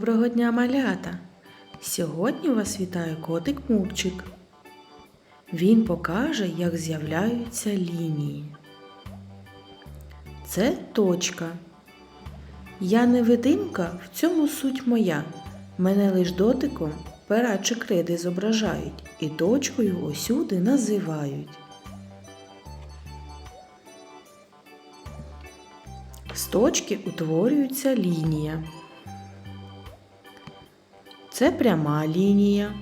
Доброго дня, малята! Сьогодні вас вітає котик Мурчик. Він покаже, як з'являються лінії. Це точка. Я невидимка, в цьому суть моя. Мене лиш дотиком пера чи криди зображають і точкою усюди називають. З точки утворюється лінія. Це пряма лінія,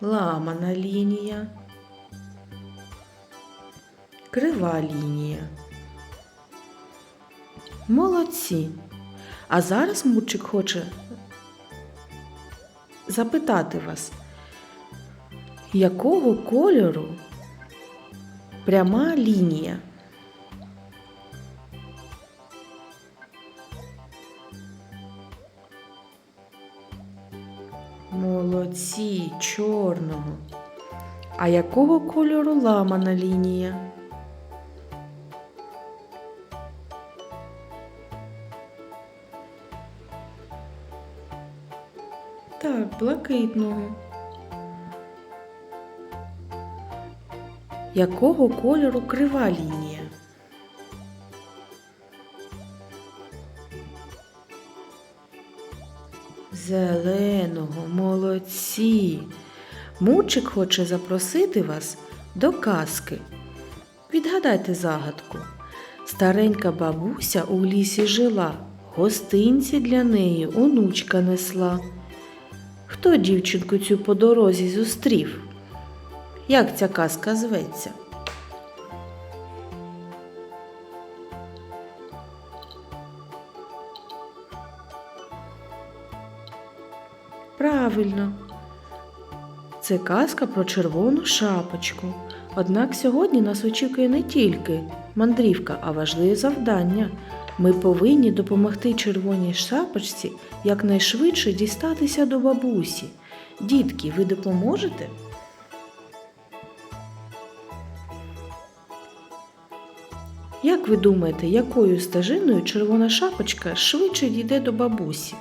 ламана лінія, крива лінія. Молодці. А зараз Мурчик хоче запитати вас, якого кольору пряма лінія? Молодці, чорного. А якого кольору ламана лінія? Так, блакитного. Якого кольору крива лінія? Зеленого, молодці. Мурчик хоче запросити вас до казки. Відгадайте загадку. Старенька бабуся у лісі жила, гостинці для неї онучка несла. Хто дівчинку цю по дорозі зустрів? Як ця казка зветься? Правильно. Це казка про червону шапочку. Однак сьогодні нас очікує не тільки мандрівка, а важливе завдання. Ми повинні допомогти червоній шапочці якнайшвидше дістатися до бабусі. Дітки, ви допоможете? Як ви думаєте, якою стежиною червона шапочка швидше дійде до бабусі?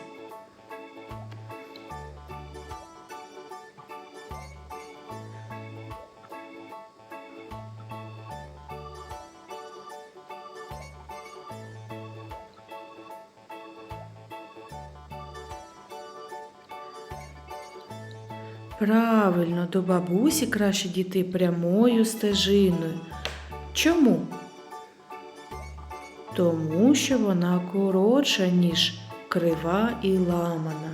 Правильно, до бабусі краще дійти прямою стежиною. Чому? Тому що вона коротша, ніж крива і ламана.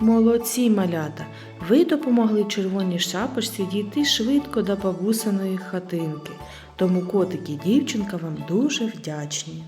Молодці малята! Ви допомогли червоній шапочці дійти швидко до бабусиної хатинки. Тому котик і дівчинка вам дуже вдячні.